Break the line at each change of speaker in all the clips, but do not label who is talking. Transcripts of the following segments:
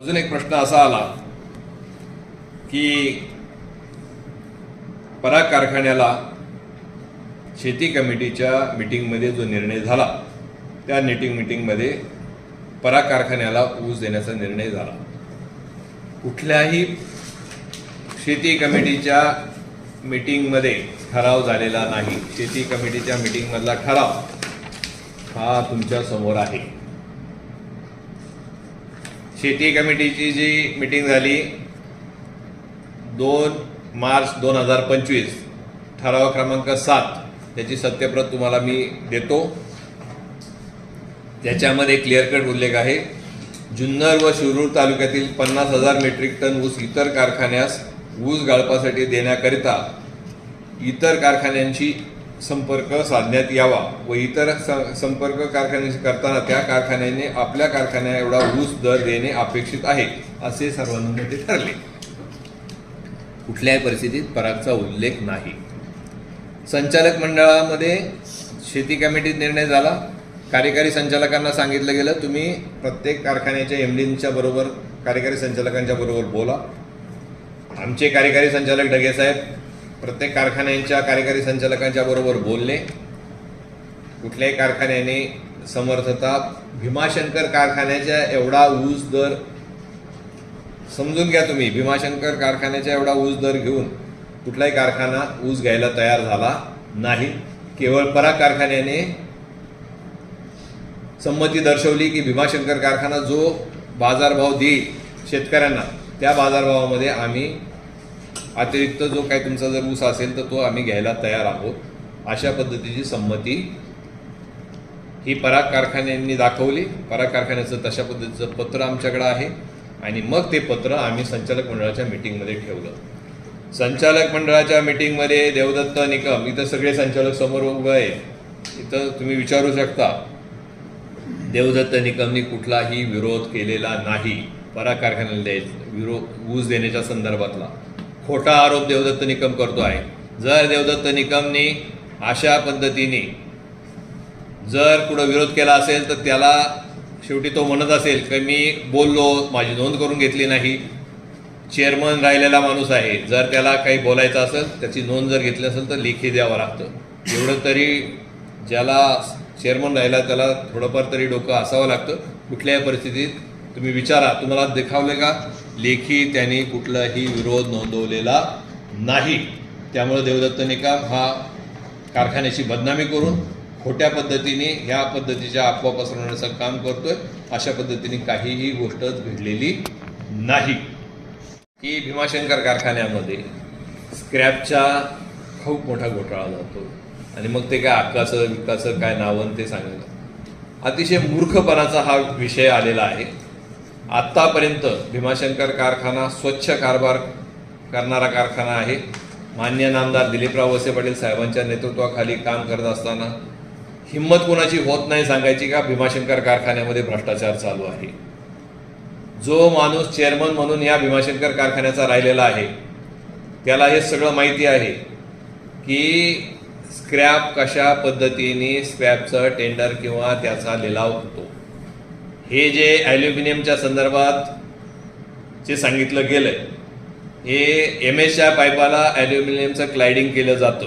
अजून एक प्रश्न असा आला की पराग कारखान्याला शेती कमिटीच्या मीटिंगमध्ये जो निर्णय झाला त्या मीटिंग मीटिंगमध्ये पराग कारखान्याला ऊस देण्याचा निर्णय झाला. कुठल्याही शेती कमिटीच्या मीटिंगमध्ये ठराव झालेला नाही. शेती कमिटीच्या मीटिंगमधला ठराव हा तुमच्यासमोर आहे. शेती कमिटीची जी मीटिंग झाली दोन मार्च दोन हजार पंचवीस ठराव क्रमांक सात त्याची सत्यप्रत तुम्हाला मी देतो. त्याच्यामध्ये क्लिअर कट उल्लेख आहे. जुन्नर व शिरूर तालुक्यातील पन्नास हजार मेट्रिक टन ऊस इतर कारखान्यास ऊस गाळपासाठी देण्याकरिता इतर कारखान्यांशी संपर्क साधण्यात यावा व इतर संपर्क कारखान्याशी करताना त्या कारखान्याने आपल्या कारखान्या एवढा ऊस दर देणे अपेक्षित आहे असे सर्वानुमते ठरले. कुठल्याही परिस्थितीत परागचा उल्लेख नाही. संचालक मंडळामध्ये शेती कमिटीत निर्णय झाला. कार्यकारी संचालकांना सांगितलं गेलं तुम्ही प्रत्येक कारखान्याच्या एमडींच्या बरोबर कार्यकारी संचालकांच्या बरोबर बोला. आमचे कार्यकारी संचालक ढगे साहेब प्रत्येक कारखान्यांच्या कार्यकारी संचालकांच्या बरोबर बोलले कुठल्याही कारखान्याने समर्थता भीमाशंकर कारखान्याच्या एवढा ऊस दर समजून घ्या तुम्ही भीमाशंकर कारखान्याच्या एवढा ऊस दर घेऊन कुठलाही कारखाना ऊस घ्यायला तयार झाला नाही. केवळ पराग कारखान्याने संमती दर्शवली की भीमाशंकर कारखाना जो बाजारभाव देईल शेतकऱ्यांना त्या बाजारभावामध्ये आम्ही अतिरिक्त जो काही तुमचा जर ऊस असेल तर तो आम्ही घ्यायला तयार आहोत. अशा पद्धतीची संमती ही पराग कारखान्यांनी दाखवली. पराग कारखान्याचं तशा पद्धतीचं पत्र आमच्याकडे आहे. आणि मग ते पत्र आम्ही संचालक मंडळाच्या मिटिंगमध्ये ठेवलं. संचालक मंडळाच्या मिटिंगमध्ये देवदत्त निकम इथं सगळे संचालक समोर उभं आहेत इथं तुम्ही विचारू शकता देवदत्त निकमनी कुठलाही विरोध केलेला नाही. पराग कारखान्याला द्यायचा विरोध ऊस देण्याच्या संदर्भातला. खोटा आरोप देवदत्त निकम करतो आहे. जर देवदत्त निकमनी अशा पद्धतीने जर कुठं विरोध केला असेल तर त्याला शेवटी तो म्हणत असेल की मी बोललो माझी नोंद करून घेतली नाही. चेअरमन राहिलेला माणूस आहे. जर त्याला काही बोलायचं असेल त्याची नोंद जर घेतली असेल तर लेखी द्यावं लागतं. एवढं तरी ज्याला चेअरमन राहिला त्याला थोडंफार तरी डोकं असावं लागतं. कुठल्याही परिस्थितीत तुम्ही विचारा तुम्हाला देखावले का? लेखी त्यांनी कुठलाही विरोध नोंदवलेला नाही. त्यामुळे देवदत्त निकम हा कारखान्याची बदनामी करून खोट्या पद्धतीने ह्या पद्धतीच्या अफवा पसरवण्याचं काम करतोय अशा पद्धतीने काहीही गोष्ट घडलेली नाही. की भीमाशंकर कारखान्यामध्ये स्क्रॅपचा खूप मोठा घोटाळा जातो. आणि मग ते काय हक्काचं विकाचं काय नावन ते सांगितलं अतिशय मूर्खपणाचा हा विषय आलेला आहे. आत्तापर्यंत भीमाशंकर कारखाना स्वच्छ कारभार करणारा कारखाना आहे. मान्य नामदार दिलीपराव वसे पाटील साहेबांच्या नेतृत्वाखाली काम करत असताना हिंमत कोणाची होत नाही सांगायची का? भीमाशंकर कारखान्यामध्ये भ्रष्टाचार चालू आहे. जो माणूस चेअरमन म्हणून या भीमाशंकर कारखान्याचा राहिलेला आहे त्याला हे सगळं माहिती आहे की स्क्रॅप कशा पद्धतीने स्क्रॅपचं टेंडर किंवा त्याचा लिलाव होतो. हे जे ॲल्युमिनियमच्या संदर्भात जे सांगितलं गेलं हे एम एसच्या पाईपाला ॲल्युमिनियमचं क्लायडिंग केलं जातं.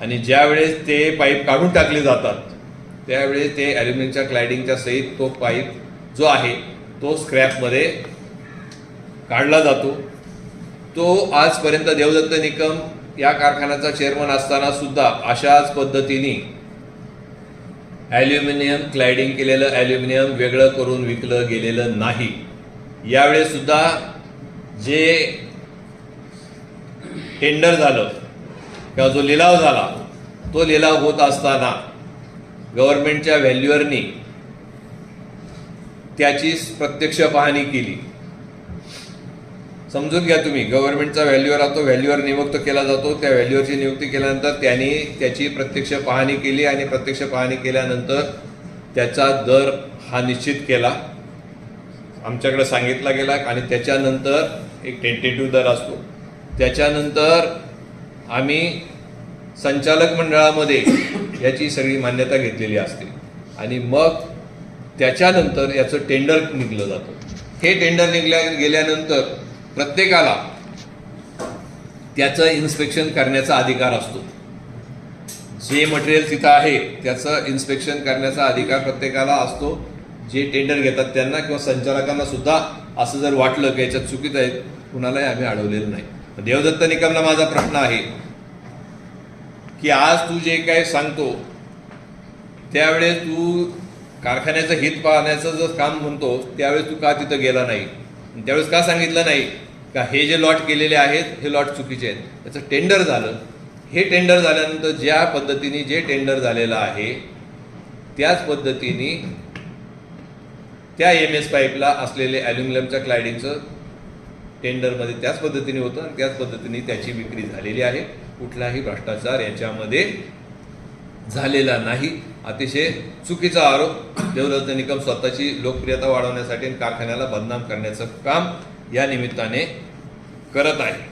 आणि ज्यावेळेस ते पाईप काढून टाकले जातात त्यावेळेस ते ॲल्युमिनियमच्या क्लायडिंगच्या सहित तो पाईप जो आहे तो स्क्रॅपमध्ये काढला जातो. तो आजपर्यंत देवदत्त निकम या कारखान्याचा चेअरमन असताना सुद्धा अशाच पद्धतीने ॲल्युमिनियम क्लायडिंग केलेलं ॲल्युमिनियम वेगळं करून विकलं गेलेलं नाही. यावेळेस सुद्धा जे टेंडर झालं किंवा जो लिलाव झाला तो लिलाव होत असताना गव्हर्नमेंटच्या व्हॅल्युअरनी त्याची प्रत्यक्ष पाहणी केली. समजून घ्या तुम्ही. गव्हर्नमेंटचा व्हॅल्युअर राहतो व्हॅल्युअर नियुक्त केला जातो. त्या व्हॅल्युअरची नियुक्ती केल्यानंतर त्यांनी त्याची प्रत्यक्ष पाहणी केली आणि प्रत्यक्ष पाहणी केल्यानंतर त्याचा दर हा निश्चित केला. आमच्याकडे सांगितला गेला आणि त्याच्यानंतर एक टेंटेटिव्ह दर असतो. त्याच्यानंतर आम्ही संचालक मंडळामध्ये याची सगळी मान्यता घेतलेली असते. आणि मग त्याच्यानंतर याचं टेंडर निघलं जातं. हे टेंडर निघल्या गेल्यानंतर प्रत्येकाला त्याचं इन्स्पेक्शन करण्याचा अधिकार असतो. जे मटेरियल तिथं आहे त्याचं इन्स्पेक्शन करण्याचा अधिकार प्रत्येकाला असतो. जे टेंडर घेतात त्यांना किंवा संचालकांना सुद्धा असं जर वाटलं की याच्यात चुकीचं आहे कुणालाही आम्ही अडवलेलं नाही. देवदत्त निकमला माझा प्रश्न आहे की आज तू जे काय सांगतो त्यावेळेस तू कारखान्याचं हित पाहण्याचं जर काम म्हणतो त्यावेळेस तू का तिथं गेला नाही? त्यावेळेस का सांगितलं नाही? का हे जे लॉट केलेले आहेत हे लॉट चुकीचे आहेत. त्याचं टेंडर झालं. हे टेंडर झाल्यानंतर ज्या पद्धतीने जे टेंडर झालेलं आहे त्याच पद्धतीने त्या एम एस पाईपला असलेले ॲल्युमिनियमच्या क्लायडिंगचं टेंडरमध्ये त्याच पद्धतीने होतं आणि त्याच पद्धतीने त्याची विक्री झालेली आहे. कुठलाही भ्रष्टाचार याच्यामध्ये झालेला नाही. अतिशय चुकीचा आरोप. देवदत्त निकम स्वतःची लोकप्रियता वाढवण्यासाठी आणि कारखान्याला बदनाम करण्याचं काम या निमित्ताने करत आहे.